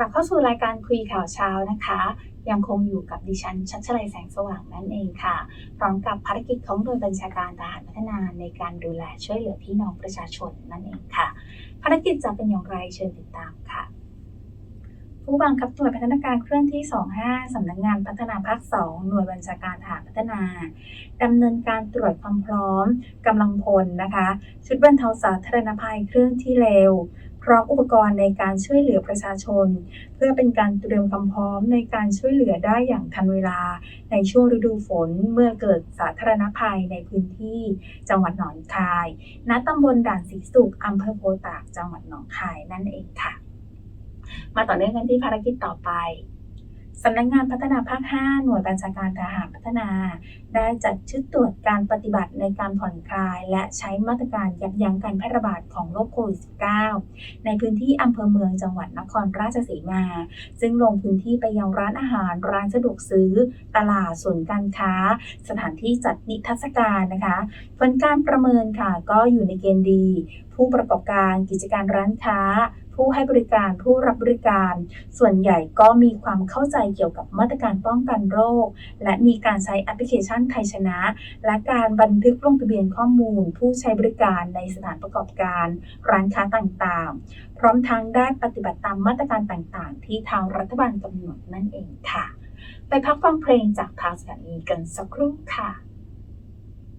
ลับเข้าสู่รายการคุยข่าวเช้านะคะ ยังคงอยู่กับดิฉันชัชลัยแสงสว่างนั่นเองค่ะ พร้อมกับภารกิจของโดยบัญชาการทหารพัฒนาในการดูแลช่วยเหลือพี่น้องประชาชนนั่นเองค่ะ ภารกิจจะเป็นอย่างไรเชิญติดตามค่ะผู้บังคับหน่วยพัฒนาการเคลื่อนที่ 25 สำนักงานพัฒนาภาค 2 หน่วยบัญชาการทหารพัฒนาดำเนินการตรวจความพร้อมกำลังพลนะคะ ชุดบรรเทาสาธารณภัยเคลื่อนที่เร็ว พร้อมอุปกรณ์ในการช่วยเหลือประชาชน เพื่อเป็นการเตรียมความพร้อมในการช่วยเหลือได้อย่างทันเวลา ในช่วงฤดูฝนเมื่อเกิดสาธารณภัยในพื้นที่ จังหวัดหนองคาย ณตำบลด่านสีสุขอำเภอโพตากจังหวัดหนองคายนั่นเองค่ะ มาต่อเนื่องกันที่ภารกิจต่อไป สำนักงานพัฒนาภาค 5 หน่วยบัญชาการทหารพัฒนา ได้จัดชุดตรวจการปฏิบัติในการผ่อนคลาย และใช้มาตรการยับยั้งการแพร่ระบาดของโรคโควิด -19 ในพื้นที่อำเภอเมืองจังหวัดนครราชสีมา ซึ่งลงพื้นที่ไปยังร้านอาหาร ร้านสะดวกซื้อ ตลาดศูนการค้า สถานที่จัดนิทรรศการนะคะ ผลการประเมินค่ะก็อยู่ในเกณฑ์ดี ผู้ประกอบการกิจการร้านค้าผู้ให้บริการผู้รับบริการ ส่วนใหญ่ก็มีความเข้าใจเกี่ยวกับมาตรการป้องกันโรค และมีการใช้แอปพลิเคชันไทยชนะ และการบันทึกลงทะเบียนข้อมูล ผู้ใช้บริการในสถานประกอบการ ร้านค้าต่างๆ พร้อมทั้งได้ปฏิบัติตามมาตรการต่างๆ ที่ทางรัฐบาลกำหนดนั่นเองค่ะ ไปพักฟังเพลงจากทางสถานีกันสักครู่ค่ะ